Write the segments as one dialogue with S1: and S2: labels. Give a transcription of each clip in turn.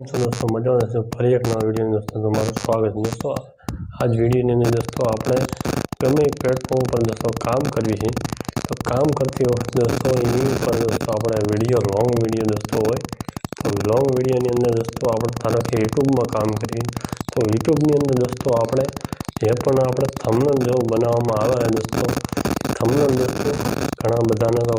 S1: તો દોસ્તો, મજામાં છે. ફરી એક નવા વીડિયો દોસ્તો તમારું સ્વાગત છે દોસ્તો. આજ વિડીયોની અંદર દોસ્તો, આપણે ગમે પ્લેટફોર્મ પર દોસ્તો કામ કરીએ છીએ, તો કામ કરતી વખતે દોસ્તો, એની ઉપર દોસ્તો આપણે વીડિયો લોંગ વીડિયો દોસ્તો હોય, તો લોંગ વિડીયોની અંદર દોસ્તો આપણે ધારો કે યુટ્યુબમાં કામ કરીએ. તો યુટ્યુબની અંદર દોસ્તો આપણે જે પણ આપણે થમનલ જો બનાવવામાં આવે દોસ્તો થમનલ દોસ્તો, ઘણા બધાને તો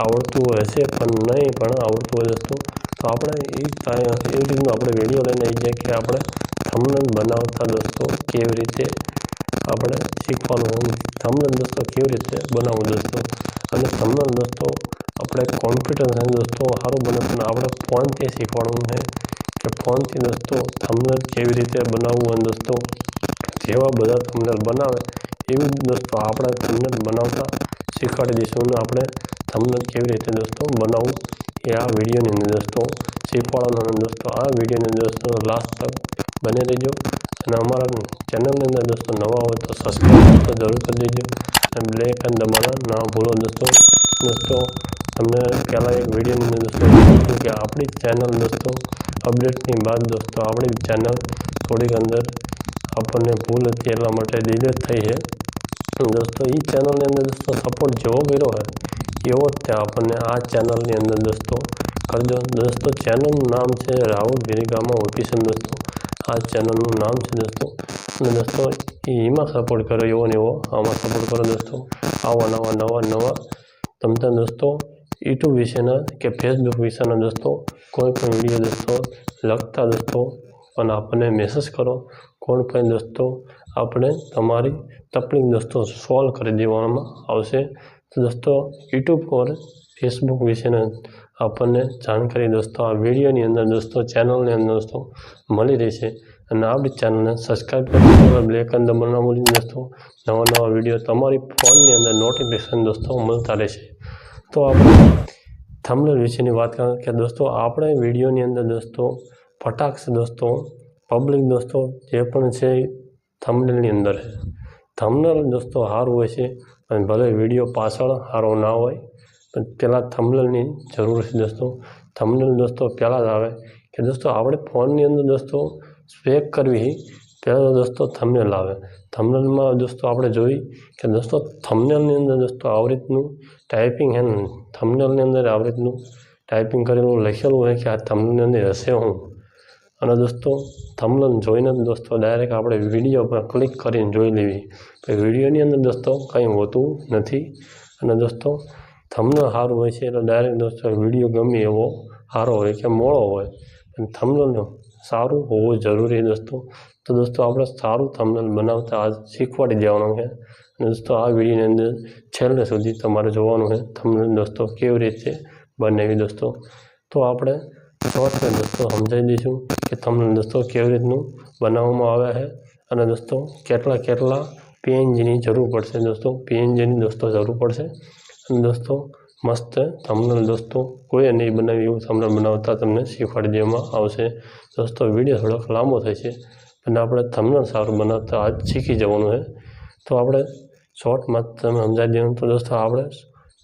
S1: આવડતું હોય છે, પણ નહીં, પણ આવડતું હોય તો તો આપણે એ ટાઈમ રીતનું આપણે વીડિયો લઈને આવી જાય કે આપણે થંબનેલ બનાવતા દોસ્તો કેવી રીતે આપણે શીખવાનું થંબનેલ દોસ્તો કેવી રીતે બનાવવું દોસ્તો. અને થંબનેલ દોસ્તો આપણે કોન્ફિડન્સ દોસ્તો સારું બને, પણ આપણે ફોનથી શીખવાડવું છે કે ફોનથી દોસ્તો થંબનેલ કેવી રીતે બનાવવું અને દોસ્તો જેવા બધા થંબનેલ બનાવે એવી દોસ્તો આપણે થંબનેલ બનાવતા શીખવાડી દઈશું અને આપણે થંબનેલ કેવી રીતે દોસ્તો બનાવવું એ આ વિડીયોની અંદર દોસ્તો શીખવાડવાનો દોસ્તો. આ વિડીયોની અંદર દોસ્તો લાસ્ટ તક બને રહેજો. અને અમારા ચેનલની અંદર દોસ્તો નવા હોય તો સબસ્ક્રાઈબ જરૂર કરી દેજો. અને બ્લેક અને દબાણા ના ભૂલો દોસ્તો. દોસ્તો, તમને પહેલાં એક વિડીયોની અંદર દોસ્તો કે આપણી ચેનલ દોસ્તો અપડેટની બાદ દોસ્તો આપણી ચેનલ થોડીક અંદર આપણને ભૂલ હતી એટલા માટે ડિલેટ થઈ છે. દોસ્તો એ ચેનલની અંદર દોસ્તો સપોર્ટ જેવો કર્યો હોય એવો ત્યાં આપણને આ ચેનલની અંદર દોસ્તો. કરજો દોસ્તો ચેનલનું નામ છે રાહુલ ભીરિકામાં ઓફિશિયલ દોસ્તો. આ ચેનલનું નામ છે દોસ્તો. અને દોસ્તો એમાં સપોર્ટ કરો એવો ને એવો. આમાં સપોર્ટ કરો દોસ્તો. આવા નવા નવા નવા. તમને દોસ્તો યુટ્યુબ વિશેના કે ફેસબુક વિશેના દોસ્તો, કોઈ પણ વીડિયો દોસ્તો લખતા દોસ્તો અને આપણને મેસેજ કરો. કોઈ પણ દોસ્તો, આપણે તમારી તકલીફ દોસ્તો સોલ્વ કરી દેવામાં આવશે. તો દોસ્તો યુટ્યુબ પર ફેસબુક વિશેના આપણને જાણકારી દોસ્તો, આ વિડીયોની અંદર દોસ્તો, ચેનલની અંદર દોસ્તો મળી રહેશે. અને આપણી ચેનલને સબસ્ક્રાઈબ કરી બ્લેક અંદર બનાવવાની દોસ્તો. નવા નવા વીડિયો તમારી ફોનની અંદર નોટિફિકેશન દોસ્તો મળતા રહેશે. તો આપણે થમલેલ વિશેની વાત કરીએ કે દોસ્તો, આપણે વિડીયોની અંદર દોસ્તો ફટાક્ષ દોસ્તો પબ્લિક દોસ્તો, જે પણ છે એ અંદર. છે દોસ્તો સારું હોય છે. અને ભલે વીડિયો પાછળ સારો ના હોય, પણ પહેલાં થંબનેલની જરૂર છે દોસ્તો. થંબનેલ દોસ્તો પહેલાં જ આવે કે દોસ્તો આપણે ફોનની અંદર દોસ્તો સ્પેક કરવી પહેલાં દોસ્તો થંબનેલ આવે. થંબનેલમાં દોસ્તો આપણે જોઈ કે દોસ્તો થંબનેલની અંદર દોસ્તો આવી રીતનું ટાઈપિંગ હે થંબનેલની અંદર આવી રીતનું ટાઈપિંગ કરેલું લખેલું હોય કે આ થંબનેલની અંદર હશે હું અને દોસ્તો થમલન જોઈને દોસ્તો ડાયરેક્ટ આપણે વીડિયો પર ક્લિક કરીને જોઈ લેવી. વિડીયોની અંદર દોસ્તો કંઈ હોતું નથી. અને દોસ્તો થંબનેલ સારું હોય છે એટલે ડાયરેક્ટ દોસ્તો વીડિયો ગમે એવો સારો હોય કે મોડો હોય, પણ થમલન સારું હોવું જરૂરી દોસ્તો. તો દોસ્તો આપણે સારું થમલ બનાવતા આજ શીખવાડી દેવાનું છે. અને દોસ્તો આ વિડીયોની અંદર છેલ્લે સુધી તમારે જોવાનું છે થંબનેલ દોસ્તો કેવી રીતે બનાવી દોસ્તો. તો આપણે દોસ્તો સમજાવી દઈશું. કે તમને દોસ્તો કેવી રીતનું બનાવવામાં આવે છે? અને દોસ્તો, કેટલા કેટલા પીએનજીની જરૂર પડશે દોસ્તો? પીએનજીની દોસ્તો જરૂર પડશે. અને દોસ્તો, મસ્ત તમને દોસ્તો કોઈ નહીં બનાવી એવું તમને બનાવતા તમને શીખવાડી દેવામાં આવશે. દોસ્તો, વીડિયો થોડોક લાંબો થશે અને આપણે તમને સારું બનાવતા આજ શીખી જવાનું છે. તો આપણે શોર્ટમાં તમે સમજાવી દેવાનું. તો દોસ્તો, આપણે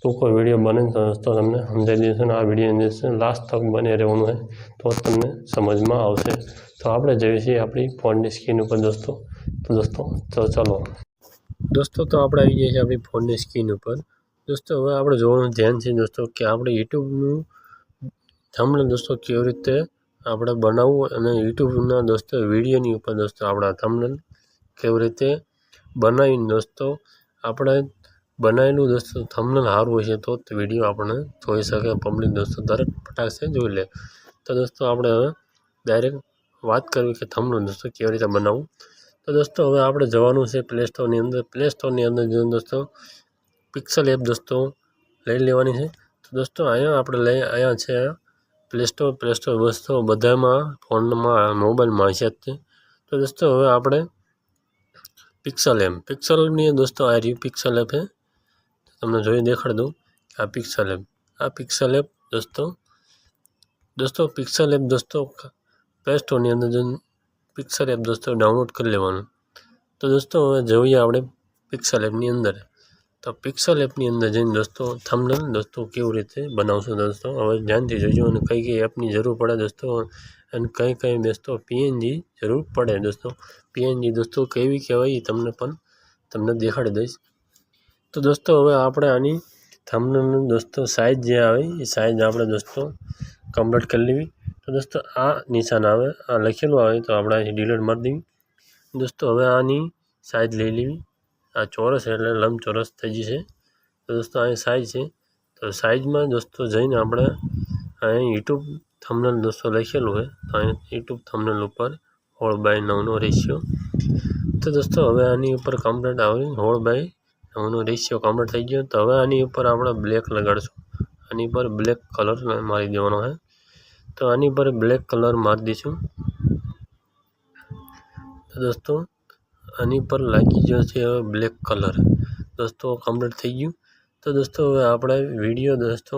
S1: ટૂંકો વીડિયો બને તો તમને સમજાવી દઈશું આ વિડીયોની અંદર લાસ્ટ તક બને રહેવાનું હોય તો તમને સમજમાં આવશે. તો આપણે જઈએ છીએ આપણી ફોનની સ્ક્રીન ઉપર દોસ્તો. તો દોસ્તો, તો ચાલો. દોસ્તો, તો આપણે આવી જઈએ છીએ આપણી ફોનની સ્ક્રીન ઉપર. દોસ્તો, હવે આપણે જોવાનું ધ્યાન છે દોસ્તો કે આપણે યુટ્યુબનું થમણે દોસ્તો કેવી રીતે આપણે બનાવવું અને યુટ્યુબના દોસ્તો વિડીયોની ઉપર દોસ્તો આપણા થમણે કેવી રીતે બનાવીને દોસ્તો આપણે બનાવેલું દોસ્તો થંબનેલ સારું હોય છે તો વીડિયો આપણે જોઈ શકે પબ્લિક દોસ્તો તરત ફટાકશે જોઈ લે. તો દોસ્તો, આપણે હવે ડાયરેક્ટ વાત કરવી કે થંબનેલ દોસ્તો કેવી રીતે બનાવવું? તો દોસ્તો, હવે આપણે જવાનું છે પ્લે સ્ટોરની અંદર. પ્લે સ્ટોરની અંદર જઈને દોસ્તો પિક્સલ એપ દોસ્તો લઈ લેવાની છે. તો દોસ્તો, અહીંયા આપણે લઈ, અહીંયા છે પ્લે સ્ટોર પ્લે સ્ટોર દોસ્તો, બધામાં, ફોનમાં, મોબાઈલમાં છે જ તે. તો દોસ્તો, હવે આપણે પિક્સલ એમ પિક્સલની દોસ્તો આ રહ્યું પિક્સલ એપ તમને જોઈ દેખાડી દઉં આ પિક્સલ એપ. આ પિક્સલ એપ દોસ્તો દોસ્તો પિક્સલ એપ દોસ્તો પ્લે સ્ટોરની અંદર જઈને પિક્સલ એપ દોસ્તો ડાઉનલોડ કરી લેવાનું. તો દોસ્તો હવે જોઈએ આપણે પિક્સલ એપની અંદર. તો તો પિક્સલ એપની અંદર જઈને દોસ્તો થમનલ દોસ્તો કેવી રીતે બનાવશો દોસ્તો? હવે ધ્યાનથી જોજો અને કઈ કઈ એપની જરૂર પડે દોસ્તો અને કઈ કઈ દોસ્તો પીએનજી જરૂર પડે દોસ્તો. પીએનજી દોસ્તો કેવી કહેવાય એ તમને પણ તમને દેખાડી દઈશ. તો દોસ્તો, હવે આપણે આની થંબનેલનું દોસ્તો સાઇઝ જે આવે, એ સાઇઝ આપણે દોસ્તો કમ્પ્લીટ કરી લેવી. તો દોસ્તો, આ નિશાન આવે, આ લખેલું આવે, તો આપણે અહીં ડિલીટ મારી દેવી. દોસ્તો, હવે આની સાઇઝ લઈ લેવી. આ ચોરસ એટલે લંબચોરસ થઈ જશે. તો દોસ્તો અહીં સાઇઝ છે. તો સાઇઝમાં દોસ્તો જઈને આપણે અહીં યુટ્યુબ થમનલ દોસ્તો લખેલું હોય, તો અહીં યુટ્યુબ થમનલ ઉપર હોળ બાય નવનો રેશિયો તો દોસ્તો, હવે આની ઉપર કમ્પ્લીટ આવે હોળ બાય નવનો રેશિયો કમ્પ્લીટ થઈ ગયો. તો હવે આની ઉપર આપણે બ્લેક લગાડીશું. આની પર બ્લેક કલર મારી દેવાનો છે. તો આની પર બ્લેક કલર મારી દઈશું. તો દોસ્તો, આની પર લાગી ગયો છે હવે બ્લેક કલર દોસ્તો કમ્પ્લીટ થઈ ગયું. તો દોસ્તો, હવે આપણે વીડિયો દોસ્તો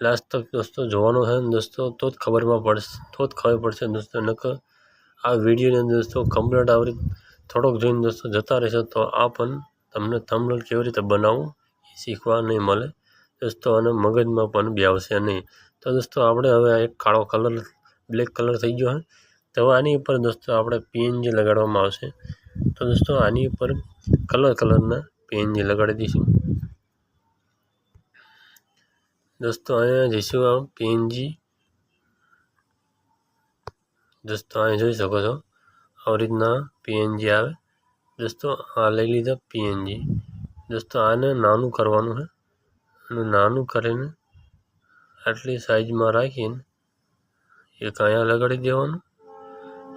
S1: લાસ્ટ તક દોસ્તો જોવાનો છે. દોસ્તો, તો જ ખબરમાં પડશે, તો જ ખબર પડશે દોસ્તો. નકર આ વિડીયોની અંદર દોસ્તો કમ્પ્લીટ આવરી થોડોક જોઈને દોસ્તો જતા રહેશો તો આ પણ તમને થંબનેલ કેવી રીતે બનાવવું એ શીખવા નહીં મળે. દોસ્તો અને મગજમાં પણ બી આવશે નહીં. તો દોસ્તો, આપણે હવે એક કાળો કલર બ્લેક કલર થઈ ગયો હોય તો હવે આની ઉપર દોસ્તો, આપણે પીએનજી લગાડવામાં આવશે. તો દોસ્તો, આની ઉપર કલર કલરના પીએનજી લગાડી દઈશું. દોસ્તો, અહીંયા જઈશું આ પીએનજી દોસ્તો અહીં જોઈ શકો છો. આવી રીતના પીએનજી આવે. દોસ્તો, આ લઈ લીધા પીએનજી દોસ્તો, આને નાનું કરવાનું છે. અને નાનું કરીને આટલી સાઈઝમાં રાખીને એક અહીંયા લગાડી દેવાનું.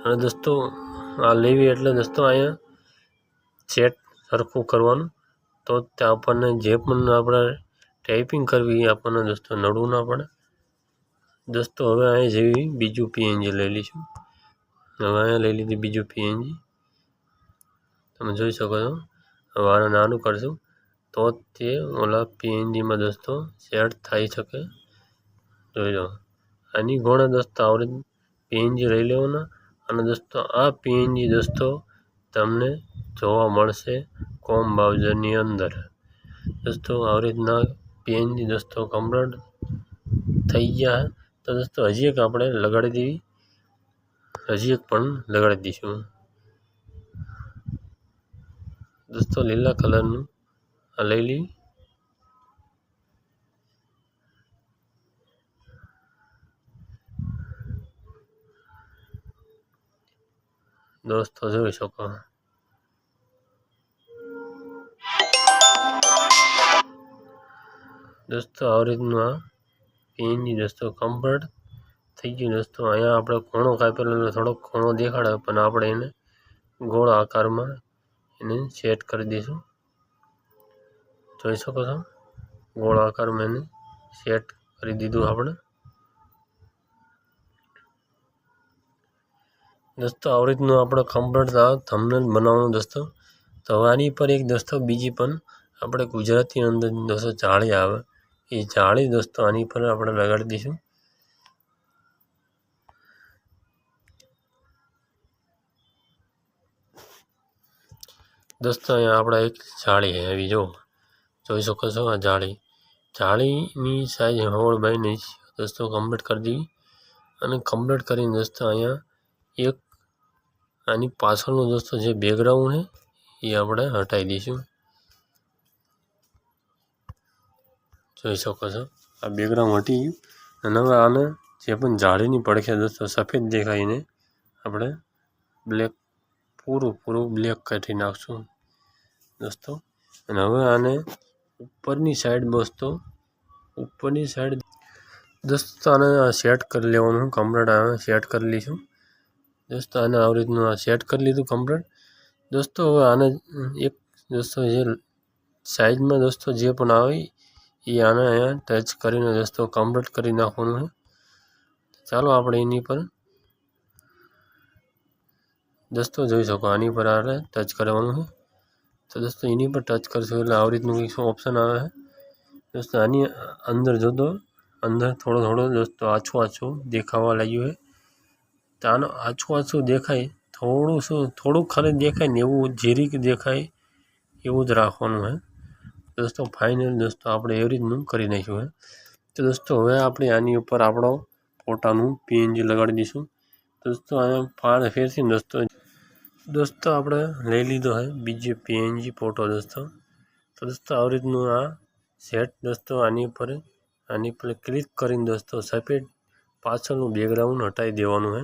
S1: અને દોસ્તો, આ લેવી એટલે દોસ્તો અહીંયા સેટ સરખું કરવાનું. તો તે આપણને જે પણ આપણે ટાઈપિંગ કરવી આપણને દોસ્તો નડવું ના પડે. દોસ્તો, હવે અહીંયા જેવી બીજું પીએનજી લઈ લઈશું. હવે અહીંયા લઈ લીધી બીજું પીએનજી તમે જોઈ શકો છો. વાળ નાનું કરશું. તો તે ઓલા પીએનજીમાં દોસ્તો સેટ થઈ શકે. જોઈ લો. આની ઘોડે દોસ્તો આવડે પીએનજી લઈ લેવાના. અને દોસ્તો આ પીએનજી દોસ્તો તમને જોવા મળશે કોમ બ્રાઉઝરની અંદર. દોસ્તો આવી રીતના પીએનજી દોસ્તો કમ્પ્લીટ થઈ ગયા તો દોસ્તો હજી એક આપણે લગાડી દેવી. હજી એક પણ લગાડી દઈશું. દોસ્તો લીલા કલરનું. આ લઈ લઈ દોસ્તો, જોઈ શકો. દોસ્તો આવી રીતનું આ પેનની દોસ્તો કમ્પ્લીટ થઈ ગયું. દોસ્તો, અહીંયા આપણે ખૂણો કાપેલો થોડોક ખૂણો દેખાડે, પણ આપણે એને ગોળ આકારમાં એને સેટ કરી દઈશું. જોઈ શકો છો? ગોળ આકારમાં એને સેટ કરી દીધું આપણે. દોસ્તો, આવી રીતનું આપણે કમ્પ્લીટ થંબનેલ બનાવવાનું દોસ્તો. તો આની પર એક દોસ્તો, બીજી પણ આપણે ગુજરાતી અંદર દોસ્તો જાળી આવે. એ જાળી દોસ્તો આની પર આપણે લગાડી દઈશું. દોસ્તો અહીંયા આપણે એક જાળી છે, એવી જો. જોઈ શકો છો આ જાળી. જાળીની સાઈઝ હોળ બાય નહીં દોસ્તો કમ્પ્લીટ કરી દેવી અને કમ્પ્લીટ કરીને દોસ્તો અહીંયા એક આની પાછળનું દોસ્તો જે બેકગ્રાઉન્ડ છે, એ આપણે હટાવી દઈશું. જોઈ શકો છો, આ બેકગ્રાઉન્ડ હટી ગયું. અને હવે આને જે પણ જાળીની પડખે દોસ્તો સફેદ દેખાઈને આપણે બ્લેક પૂરું પૂરું બ્લેક કરી નાખશું. દોસ્તો, અને હવે આને ઉપરની સાઈડ દોસ્તો, ઉપરની સાઈડ દોસ્તો, આને સેટ કરી લેવાનું કમ્પ્લેટ આવે સેટ કરી લઈશું. દોસ્તો, આને આવી રીતનું સેટ કરી લીધું કમ્પ્લેટ. દોસ્તો, હવે આને એક દોસ્તો જે સાઈઝમાં દોસ્તો જે પણ આવે એ આને અહીંયા ટચ કરીને દોસ્તો કમ્પ્લીટ કરી નાખવાનું છે. ચાલો આપણે એની પર દોસ્તો, જોઈ શકો આની પર આપણે ટચ કરવાનું છે. તો દોસ્તો, એની પર ટચ કરશો એટલે આવી રીતનું કંઈક ઓપ્શન આવે છે? દોસ્તો, આની અંદર જો તો, અંદર થોડો થોડો દોસ્તો આછું આછું દેખાવા લાગ્યું છે. તો આનો આછું આછું દેખાય, થોડું શું, થોડુંક ખાલી દેખાય ને એવું જીરીક દેખાય એવું જ રાખવાનું છે. દોસ્તો ફાઇનલ દોસ્તો આપણે એવી રીતનું કરી નાખ્યું હે તો દોસ્તો, હવે આપણે આની ઉપર આપણો ફોટાનું પીએનજી લગાડી દઈશું. દોસ્તો આને પાર ફેરથી દોસ્તો દોસ્તો, આપણે લઈ લીધો હોય બીજો પીએનજી ફોટો દોસ્તો. તો દોસ્તો, આવી રીતનું આ સેટ દોસ્તો, આની ઉપર, આની પર ક્લિક કરીને દોસ્તો સફેદ પાછળનું બેકગ્રાઉન્ડ હટાવી દેવાનું છે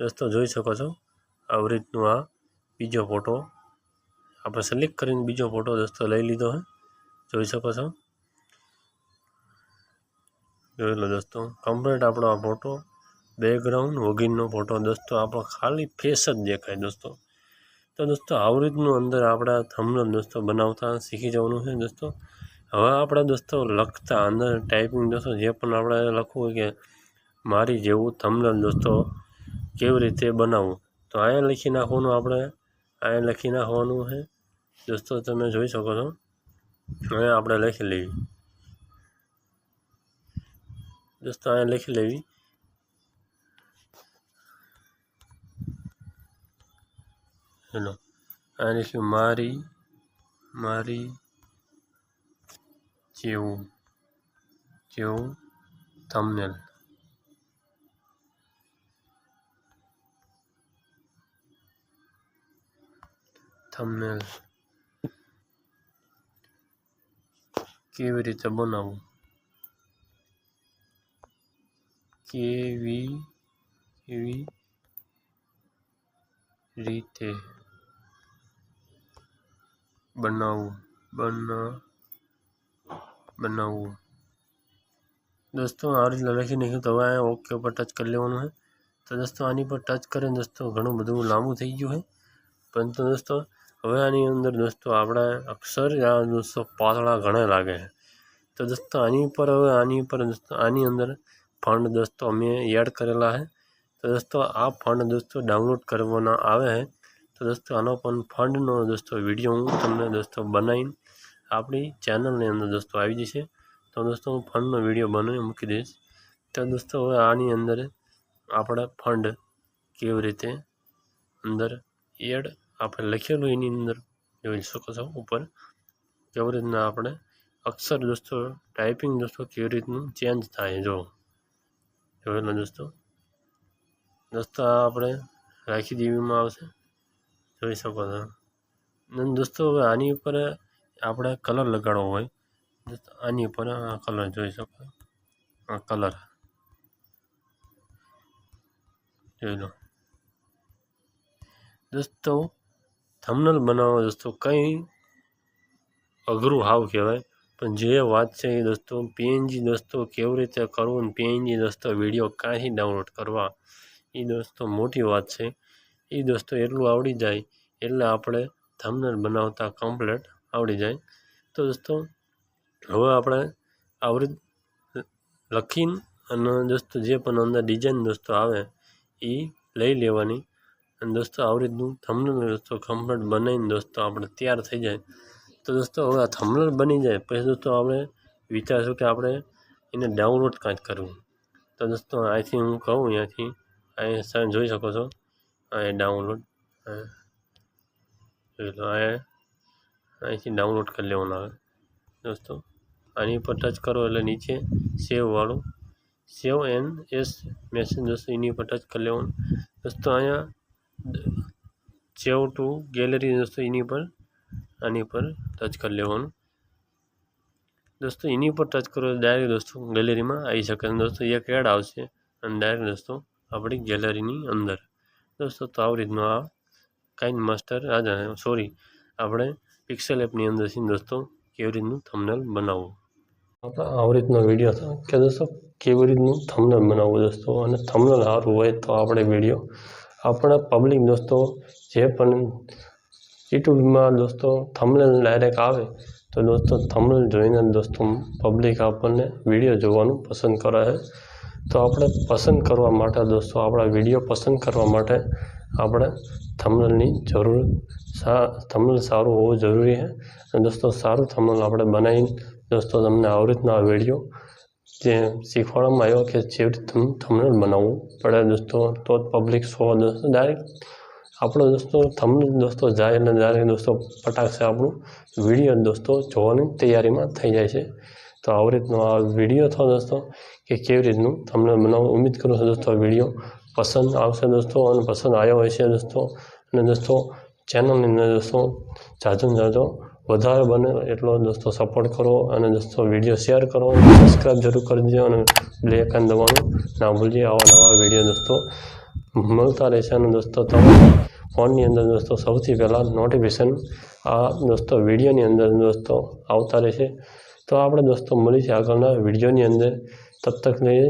S1: દોસ્તો, જોઈ શકો છો, આવી રીતનું આ બીજો ફોટો આપણે સિલેક્ટ કરીને બીજો ફોટો દોસ્તો લઈ લીધો છે જોઈ શકો છો. જોઈ લો દોસ્તો કમ્પ્લીટ આપણો આ ફોટો બેકગ્રાઉન્ડ વગેરેનો ફોટો. દોસ્તો, આપણો ખાલી ફેસ જ દેખાય દોસ્તો. તો દોસ્તો, આવી રીતનું અંદર આપણા થમલ દોસ્તો બનાવતા શીખી જવાનું છે દોસ્તો. હવે આપણે દોસ્તો લખતા અંદર ટાઈપિંગ દોસ્તો, જે પણ આપણે લખવું હોય કે મારી જેવું થંબનેલ દોસ્તો કેવી રીતે બનાવવું. તો અહીંયા લખી નાખવાનું આપણે, અહીંયા લખી નાખવાનું છે. દોસ્તો, તમે જોઈ શકો છો. અહીંયા આપણે લખી લેવી. દોસ્તો, અહીંયા લખી લેવી. હેલો અહીંયા લખ્યું મારી મારી જેવું જેવું થમનેલ થંબનેલ કેવી રીતે બનાવવું? કેવી કેવી રીતે? બનાવવું બના બનાવવું દોસ્તો, આ રીતે લખી નાખ્યું. તો હવે ઓકે ઉપર ટચ કરી લેવાનું છે તો દોસ્તો, આની પર ટચ કરીને દોસ્તો, ઘણું બધું લાંબુ થઈ ગયું છે પરંતુ દોસ્તો, હવે આની અંદર દોસ્તો, આપણા અક્ષર આ દોસ્તો પાતળા ઘણા લાગે છે. તો દોસ્તો, આની ઉપર હવે આની ઉપર દોસ્તો, આની અંદર ફંડ દોસ્તો અમે એડ કરેલા છે તો દોસ્તો, આ ફંડ દોસ્તો ડાઉનલોડ કરવાના આવે છે તો દોસ્તો, આનો પણ ફંડનો દોસ્તો વીડિયો હું તમને દોસ્તો બનાવીને આપણી ચેનલની અંદર દોસ્તો આવી જશે. તો દોસ્તો, હું ફંડનો વીડિયો બનાવી મૂકી દઈશ. તો દોસ્તો, હવે આની અંદર આપણા ફંડ કેવી રીતે અંદર એડ આપણે લખેલું એની અંદર જોઈ શકો છો ઉપર. કેવી રીતના આપણે અક્ષર દોસ્તો ટાઈપિંગ દોસ્તો કેવી રીતનું ચેન્જ થાય જો. જોયેલો દોસ્તો? દોસ્તો આપણે રાખી દેવીમાં આવશે. જોઈ શકો છો. અને દોસ્તો, હવે આની ઉપર આપણે કલર લગાડવો હોય. આની ઉપર આ કલર જોઈ શકો આ કલર જોઈ લો. દોસ્તો થંબનેલ બનાવવા દોસ્તો. કંઈ અઘરું હાવ કહેવાય. પણ જે વાત છે એ દોસ્તો પીએનજી દોસ્તો કેવી રીતે કરવું ને પીએનજી દોસ્તો વીડિયો ક્યાંથી ડાઉનલોડ કરવા, એ દોસ્તો મોટી વાત છે. એ દોસ્તો એટલું આવડી જાય એટલે આપણે થંબનેલ બનાવતા કમ્પ્લેટ આવડી જાય. તો દોસ્તો, હવે આપણે આવડી લખીને અને દોસ્તો જે પણ અંદર ડિઝાઇન દોસ્તો આવે એ લઈ લેવાની. અને દોસ્તો આવી રીતનું થંબનેલ દોસ્તો કમ્પ્લેટ બનાવીને દોસ્તો આપણે તૈયાર થઈ જાય. તો દોસ્તો હવે આ થંબનેલ બની જાય, પછી દોસ્તો આપણે વિચારશું કે આપણે એને ડાઉનલોડ કાંઈક કરવું. તો દોસ્તો અહીંથી હું કહું, અહીંયાથી અહીં જોઈ શકો છો. અહીં ડાઉનલોડ જોઈ લો અહીંયા અહીંથી ડાઉનલોડ કરી લેવાનું આવે દોસ્તો આની ઉપર ટચ કરો એટલે નીચે સેવવાળું સેવ એન એસ મેસેજ દોસ્તો એની ઉપર ટચ કરી લેવાનું દોસ્તો અહીંયા સેવ ટુ ગેલેરી દોસ્તો એની પર આની પર ટચ કરી લેવાનું દોસ્તો એની પર ટચ કરો ડાયરેક્ટ દોસ્તો ગેલેરીમાં આવી શકે દોસ્તો એક એડ આવશે અને ડાયરેક્ટ દોસ્તો આપણી ગેલેરીની અંદર દોસ્તો, તો આવી રીતનું આ. Kine Master. આ સોરી આપણે પિક્સેલ એપની અંદરથી દોસ્તો, કેવી રીતનું થમનેલ બનાવવું? આપણે આવી રીતનો વીડિયો હતો. કે દોસ્તો, કેવી રીતનું થમનેલ બનાવવું દોસ્તો? અને થમનેલ સારું હોય તો આપણે વીડિયો આપણા પબ્લિક દોસ્તો, જે પણ યુટ્યુબમાં દોસ્તો થમનેલ ડાયરેક્ટ આવે, તો દોસ્તો થમનેલ જોઈને દોસ્તો પબ્લિક આપણને વીડિયો જોવાનું પસંદ કરે છે તો આપણે પસંદ કરવા માટે દોસ્તો, આપણા વીડિયો પસંદ કરવા માટે આપણે થમલની જરૂર સા થંબનેલ સારું હોવું જરૂરી છે. અને દોસ્તો, સારું થમલ આપણે બનાવીને દોસ્તો, તમને આવી રીતના આ વીડિયો જે શીખવાડવામાં આવ્યો કે જેવી રીતે થંબનેલ બનાવવું પડે દોસ્તો, તો જ પબ્લિક શો દોસ્તો ડાયરેક્ટ આપણો દોસ્તો તમને દોસ્તો જાય અને જ્યારે દોસ્તો પટાકશે આપણું વીડિયો દોસ્તો જોવાની તૈયારીમાં થઈ જાય છે. તો આવી રીતનો આ વીડિયો થયો દોસ્તો. કે કેવી રીતનું? તમને મને ઉમ્મીદ કરું છું દોસ્તો વીડિયો પસંદ આવશે દોસ્તો અને પસંદ આવ્યો હોય છે દોસ્તો. અને દોસ્તો ચેનલની અંદર દોસ્તો, જાજો જાજો, વધારે બને એટલો દોસ્તો સપોર્ટ કરો અને દોસ્તો વીડિયો શેર કરો. સબસ્ક્રાઈબ જરૂર કરી દેજો અને બે આઇકન દબાવવાનું ના ભૂલજો. આવા નવા વીડિયો દોસ્તો મળતા રહેશે અને દોસ્તો તમે ફોનની અંદર દોસ્તો સૌથી પહેલાં નોટિફિકેશન આ દોસ્તો વિડીયોની અંદર દોસ્તો આવતા રહેશે. તો આપણે દોસ્તો મળીશું આગળના વિડીયોની અંદર. તબ તક લઈએ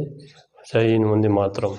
S1: જય હિન્દ વંદે માતરમ